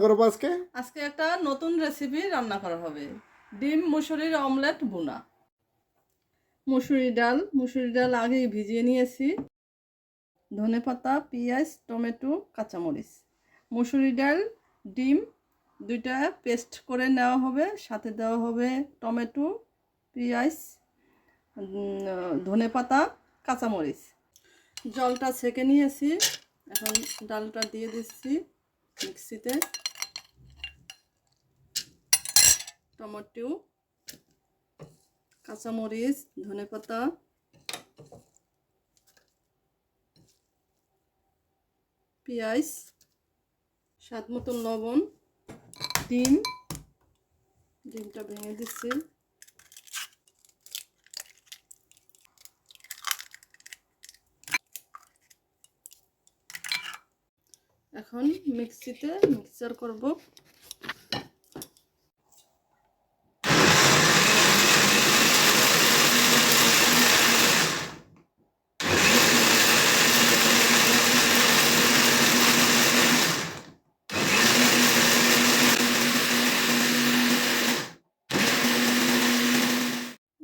করব আজকে? আজকে একটা নতুন রেসিপি রান্না করা হবে। ডিম, মুসুরির অমলেট বোনা মুসুরি ডাল মুসুরি ডাল আগেই ভিজিয়ে নিয়েছি। ধনে পাতা, পেঁয়াজ, টমেটো, কাঁচামরিচ। মুসুরি ডাল, ডিম, দুইটা পেস্ট করে নেওয়া হবে, সাথে দেওয়া হবে টমেটো, পেঁয়াজ ধনে পাতা, কাঁচামরিচ। জলটা ছেঁকে নিয়েছি। এখন ডালটা দিয়ে দিচ্ছি মিক্সিতে। টমেটো, কাঁচামরিচ ধনেপাতা পেঁয়াজ, স্বাদ মতন লবণ, ডিম, ডিমটা ভেঙে দিচ্ছি। এখন মিক্সিতে মিক্সচার করব।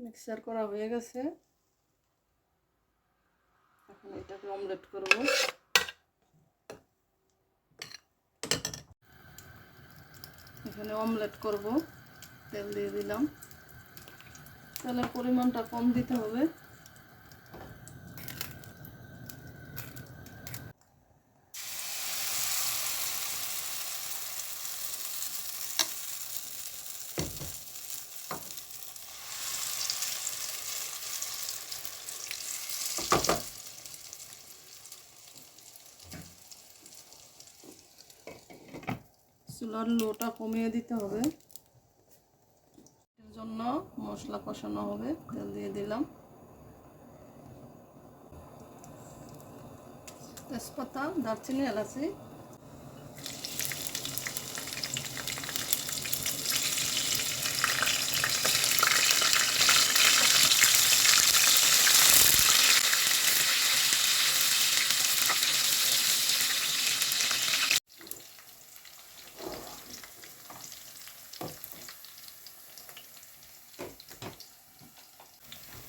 মিক্সার করা হয়ে গেছে। এখন এটাকে অমলেট করব। এখানে অমলেট করব। তেল দিয়ে দিলাম। তেলের পরিমাণটা কম দিতে হবে। চুলার লোটা কমিয়ে দিতে হবে। এর জন্য মশলা কষানো হবে, তেল দিয়ে দিলাম। তেজপাতা, দারচিনি, এলাচি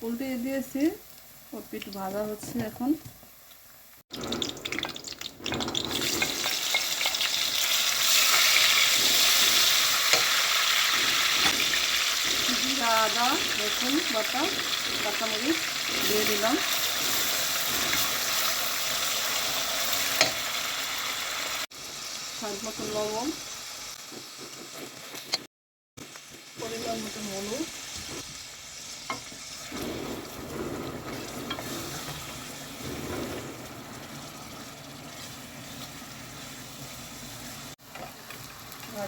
উল্টে দিয়েছি। ও পিঠ ভাজা হচ্ছে এখন। আদা, রসুন বাটা, কাঁচামরিচ দিয়ে দিলাম। স্বাদ মতো লবণ, পরিমাণ মতো হলুদ।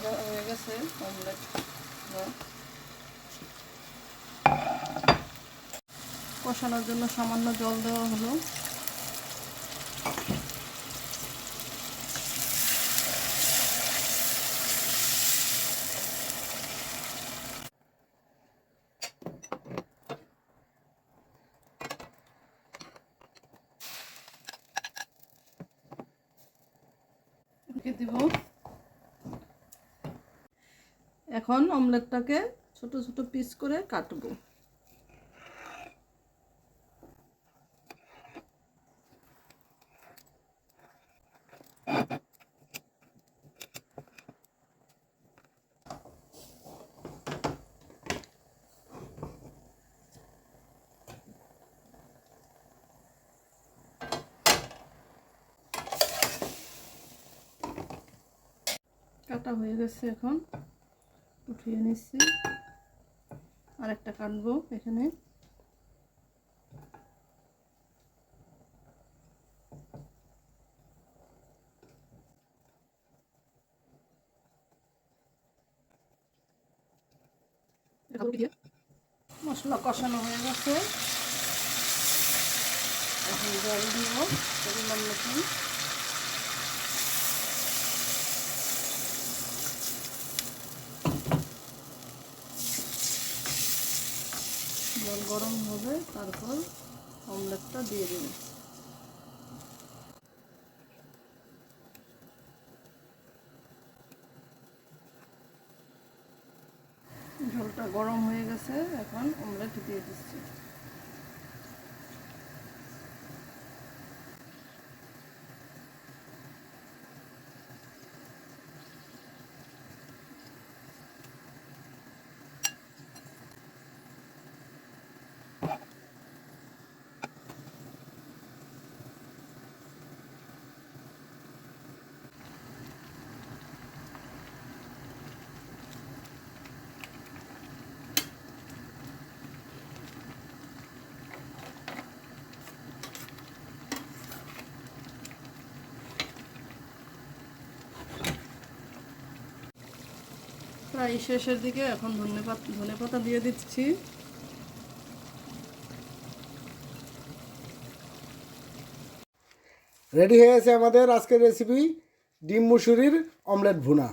ভাজা হয়ে গেছে অমলেট কষানোর জন্য সামান্য জল দেওয়া হলো। দিব। এখন অমলেটটাকে ছোট ছোট পিস করে কাটবো। কাটা হয়ে গেছে এখন। উঠিয়ে নিচ্ছি। আরেকটা কাটবো এখানে। মশলা কষানো হয়ে গেছে। এখন জল দিব পরিমাণ মতন জল গরম হবে, তারপর অমলেটটা দিয়ে দেবেন ঝোলটা গরম হয়ে গেছে, এখন অমলেট দিয়ে দিচ্ছি। প্রায় শেষের দিকে এখন ধনে পাতা ধনে পাতা দিয়ে দিচ্ছি। রেডি হয়ে গেছে আমাদের আজকের রেসিপি ডিম মুসুরির অমলেট ভুনা।